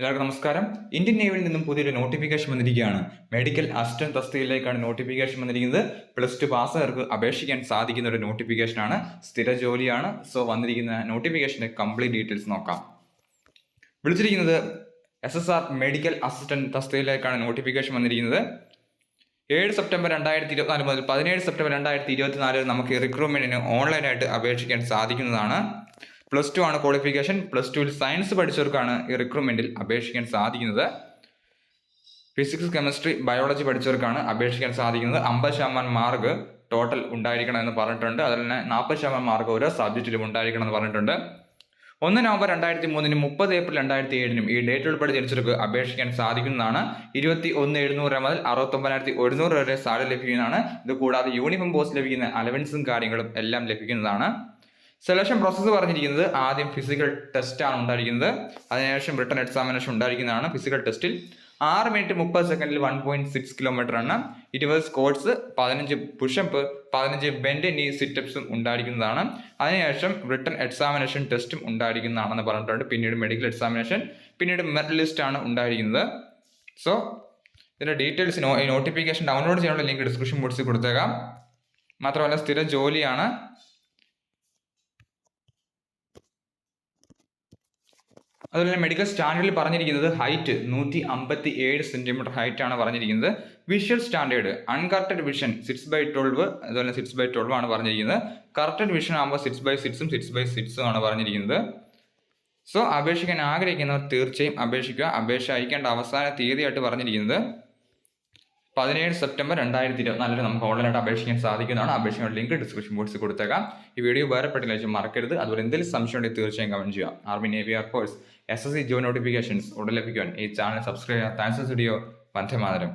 എല്ലാവർക്കും നമസ്കാരം. ഇന്ത്യൻ നേവിയിൽ നിന്നും പുതിയൊരു നോട്ടിഫിക്കേഷൻ വന്നിരിക്കുകയാണ്. മെഡിക്കൽ അസിസ്റ്റന്റ് തസ്തികയിലേക്കാണ് നോട്ടിഫിക്കേഷൻ വന്നിരിക്കുന്നത്. പ്ലസ് ടു പാസ്സുകാർക്ക് അപേക്ഷിക്കാൻ സാധിക്കുന്ന ഒരു നോട്ടിഫിക്കേഷനാണ് സ്ഥിര ജോലിയാണ്. സോ വന്നിരിക്കുന്ന നോട്ടിഫിക്കേഷന്റെ കംപ്ലീറ്റ് ഡീറ്റെയിൽസ് നോക്കാം. വിളിച്ചിരിക്കുന്നത് S S R medical assistant തസ്തികയിലേക്കാണ് notification വന്നിരിക്കുന്നത്. ഏഴ് സെപ്റ്റംബർ രണ്ടായിരത്തി ഇരുപത്തിനാല് മുതൽ പതിനേഴ് സെപ്റ്റംബർ രണ്ടായിരത്തി ഇരുപത്തിനാല് നമുക്ക് റിക്രൂട്ട്മെന്റിന് ഓൺലൈനായിട്ട് അപേക്ഷിക്കാൻ സാധിക്കുന്നതാണ്. പ്ലസ് ടു ആണ് ക്വാളിഫിക്കേഷൻ പ്ലസ് ടുവിൽ സയൻസ് പഠിച്ചവർക്കാണ് ഈ റിക്രൂട്ട്മെന്റിൽ അപേക്ഷിക്കാൻ സാധിക്കുന്നത്. ഫിസിക്സ് കെമിസ്ട്രി ബയോളജി പഠിച്ചവർക്കാണ് അപേക്ഷിക്കാൻ സാധിക്കുന്നത്. അമ്പത് ശതമാനം മാർക്ക് ടോട്ടൽ ഉണ്ടായിരിക്കണം എന്ന് പറഞ്ഞിട്ടുണ്ട്. അതിൽ തന്നെ നാൽപ്പത് ശതമാനം മാർക്ക് ഓരോ സബ്ജക്റ്റിലും ഉണ്ടായിരിക്കണം എന്ന് പറഞ്ഞിട്ടുണ്ട്. ഒന്ന് നവംബർ രണ്ടായിരത്തി മൂന്നിനും മുപ്പത് ഏപ്രിൽ രണ്ടായിരത്തി ഏഴിനും ഈ ഡേറ്റ് ഉൾപ്പെടെ ജനിച്ചവർക്ക് അപേക്ഷിക്കാൻ സാധിക്കുന്നതാണ്. ഇരുപത്തി ഒന്ന് എഴുന്നൂറ് മുതൽ അറുപത്തൊമ്പതിനായിരത്തി ഒരുന്നൂറ് വരെ സാലറി ലഭിക്കുന്നതാണ്. ഇത് കൂടാതെ യൂണിഫോം പോസ്റ്റ് ലഭിക്കുന്ന അലവൻസും കാര്യങ്ങളും എല്ലാം ലഭിക്കുന്നതാണ്. സെലക്ഷൻ പ്രോസസ്സ് പറഞ്ഞിരിക്കുന്നത് ആദ്യം ഫിസിക്കൽ ടെസ്റ്റ് ആണ് ഉണ്ടായിരിക്കുന്നത്. അതിനുശേഷം റിട്ടേൺ എക്സാമിനേഷൻ ഉണ്ടായിരിക്കുന്നതാണ് ഫിസിക്കൽ ടെസ്റ്റിൽ ആറ് മിനിറ്റ് മുപ്പത് സെക്കൻഡിൽ വൺ പോയിന്റ് സിക്സ് കിലോമീറ്റർ ആണ്. ഇരുപത് സ്കോട്ട്സ് പതിനഞ്ച് പുഷപ്പ് പതിനഞ്ച് ബെൻഡ് നീ സിറ്റപ്സും ഉണ്ടായിരിക്കുന്നതാണ്. അതിനുശേഷം റിട്ടേൺ എക്സാമിനേഷൻ ടെസ്റ്റും ഉണ്ടായിരിക്കുന്നതാണെന്ന് പറഞ്ഞിട്ടുണ്ട്. പിന്നീട് മെഡിക്കൽ എക്സാമിനേഷൻ പിന്നീട് മെറിറ്റ് ലിസ്റ്റ് ആണ് ഉണ്ടായിരിക്കുന്നത്. സോ ഇതിന്റെ ഡീറ്റെയിൽസ് നോട്ടിഫിക്കേഷൻ ഡൗൺലോഡ് ചെയ്യാനുള്ള ലിങ്ക് ഡിസ്ക്രിപ്ഷൻ ബോക്സിൽ കൊടുത്തേക്കാം. മാത്രമല്ല സ്ഥിര ജോലിയാണ്. അതുപോലെ തന്നെ മെഡിക്കൽ സ്റ്റാൻഡേർഡിൽ പറഞ്ഞിരിക്കുന്നത് ഹൈറ്റ് നൂറ്റി അമ്പത്തി ഏഴ് സെന്റിമീറ്റർ ഹൈറ്റ് ആണ് പറഞ്ഞിരിക്കുന്നത്. Visual standard uncorrected vision six by twelve അതുപോലെ സിക്സ് ബൈ ട്വൽവ് ആണ് പറഞ്ഞിരിക്കുന്നത്. കറക്റ്റഡ് വിഷൻ ആകുമ്പോൾ സിക്സ് ബൈ സിക്സും സിക്സ് ബൈ സിക്സും ആണ് പറഞ്ഞിരിക്കുന്നത്. സോ അപേക്ഷിക്കാൻ ആഗ്രഹിക്കുന്നവർ തീർച്ചയായും അപേക്ഷിക്കുക. അപേക്ഷ അയക്കേണ്ട അവസാന തീയതിയായിട്ട് പറഞ്ഞിരിക്കുന്നത്. പതിനേഴ് സെപ്റ്റംബർ രണ്ടായിരത്തി ഇരുപത്തിനാലിന് നമുക്ക് ഓൺലൈനായിട്ട് അപേക്ഷിക്കാൻ സാധിക്കുന്നതാണ്. അപേക്ഷയുടെ ലിങ്ക് ഡിസ്ക്രിപ്ഷൻ ബോക്സിൽ കൊടുത്തേക്കാം. ഈ വീഡിയോ ഉപകാരപ്പെട്ടില്ല വെച്ചാൽ മറക്കരുത്. അതുപോലെ എന്തെങ്കിലും സംശയം ഉണ്ടെങ്കിൽ തീർച്ചയായും കമന്റ് ചെയ്യുക. Army navy air force S S C job notifications ഉടൻ ലഭിക്കുവാൻ ഈ ചാനൽ സബ്സ്ക്രൈബ് ചെയ്യുക. Thanks video Vande Mataram.